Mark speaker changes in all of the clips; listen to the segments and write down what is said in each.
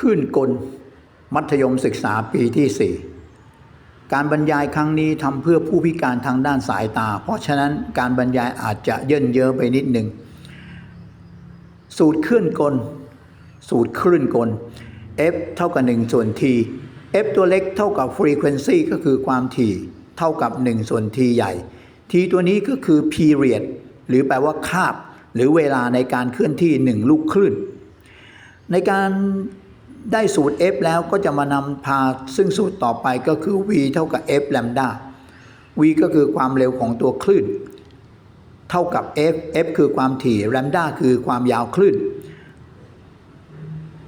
Speaker 1: ขึ้นกล มัธยมศึกษาปีที่ 4 การบรรยายครั้งนี้ทำเพื่อผู้พิการทางด้านสายตา เพราะฉะนั้นการบรรยายอาจจะเยินเยอะไปนิดหนึ่ง สูตรคลื่นกล สูตรคลื่นกล F เท่ากับ 1 ส่วน T F ตัวเล็กเท่ากับ frequency ก็คือความถี่เท่ากับ 1 ส่วน T ใหญ่ T ตัวนี้ก็คือ period หรือแปลว่าคาบ หรือเวลาในการเคลื่อนที่ 1 ลูกคลื่น ในการ ได้สูตร F แล้วก็จะมานำพาซึ่งสูตรต่อไปก็คือ v เท่ากับ f แลมดา v ก็คือความเร็วของตัวคลื่น เท่ากับ f f คือความถี่แลมดาคือความยาวคลื่น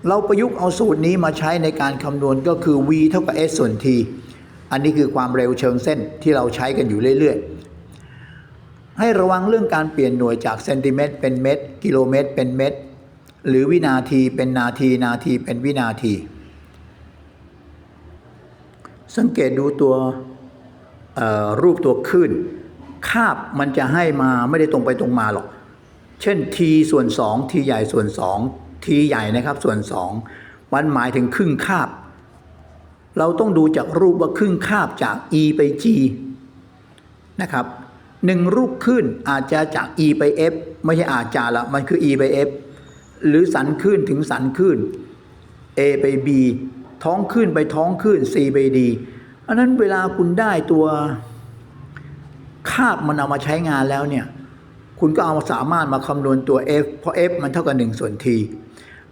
Speaker 1: เราประยุกต์เอาสูตรนี้มาใช้ในการคำนวณก็คือ v เท่ากับ s ส่วน t อันนี้คือความเร็วเชิงเส้นที่เราใช้กันอยู่เรื่อย ๆ ให้ระวังเรื่องการเปลี่ยนหน่วยจากเซนติเมตรเป็นเมตร กิโลเมตรเป็นเมตร หรือวินาทีเป็นนาทีนาทีเป็นวินาที สังเกตดูตัวรูปตัวคลื่นคาบมันจะให้มาไม่ได้ตรงไปตรงมาหรอก เช่น t ส่วน2 t ใหญ่ส่วน2 t ใหญ่นะครับส่วน 2 มันหมายถึงครึ่งคาบ เราต้องดูจากรูปว่าครึ่งคาบจาก e ไป g นะครับหนึ่งรูปขึ้นอาจจะจาก e ไป f ไม่ใช่อาจจะละมันคือ e ไป f หรือสันขึ้นถึงสันขึ้น a ไป b ท้องขึ้นไปท้องขึ้น c ไป d อันนั้นเวลาคุณได้ตัวคาบมันเอามาใช้งานแล้วเนี่ยคุณก็เอาสามารถมาคำนวณตัว f เพราะ f มันเท่ากับ 1 ส่วน t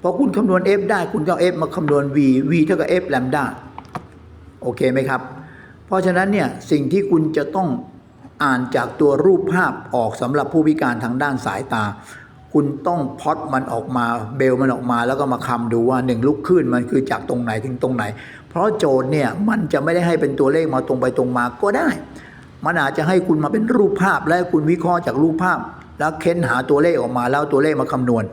Speaker 1: พอคุณคำนวณ f ได้คุณก็เอา f มาคำนวณ v v เท่ากับ f แลมด้าโอเคไหมครับ เพราะฉะนั้นเนี่ยสิ่งที่คุณจะต้องอ่านจากตัวรูปภาพออกสำหรับผู้พิการทางด้านสายตา คุณต้องพอดมันออกมาเบลมันออกมาแล้วก็มาคำดูว่าหนึ่งลุกขึ้นมันคือจากตรงไหนถึงตรงไหน เพราะโจทย์เนี่ยมันจะไม่ได้ให้เป็นตัวเลขมาตรงไปตรงมาก็ได้ มันอาจจะให้คุณมาเป็นรูปภาพและคุณวิเคราะห์จากรูปภาพ แล้วเค้นหาตัวเลขออกมาแล้วตัวเลขมาคำนวณ